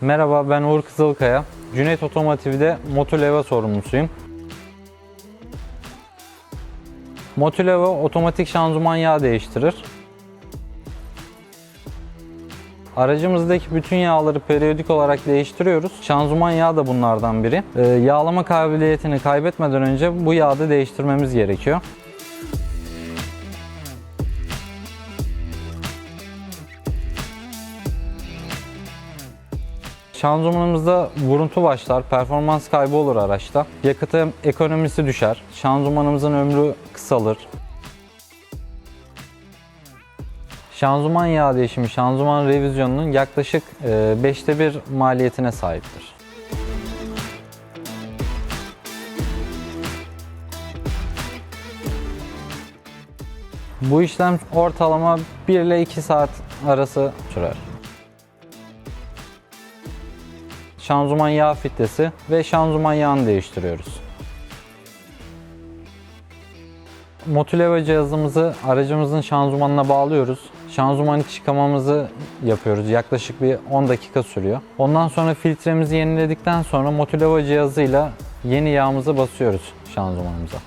Merhaba ben Uğur Kızılkaya. Cüneyt Otomotiv'de Motoleva sorumlusuyum. Motoleva otomatik şanzıman yağ değiştirir. Aracımızdaki bütün yağları periyodik olarak değiştiriyoruz. Şanzıman yağı da bunlardan biri. Ee, yağlama kabiliyetini kaybetmeden önce bu yağı da değiştirmemiz gerekiyor. Şanzımanımızda vuruntu başlar, performans kaybı olur araçta. Yakıtı ekonomisi düşer, şanzımanımızın ömrü kısalır. Şanzıman yağ değişimi, şanzıman revizyonunun yaklaşık 5'te 1 maliyetine sahiptir. Bu işlem ortalama 1 ile 2 saat arası sürer. Şanzıman yağ filtresi ve şanzıman yağını değiştiriyoruz. Motuleva cihazımızı aracımızın şanzımanına bağlıyoruz. Şanzıman iç yıkamamızı yapıyoruz. Yaklaşık bir 10 dakika sürüyor. Ondan sonra filtremizi yeniledikten sonra Motuleva cihazıyla yeni yağımızı basıyoruz şanzımanımıza.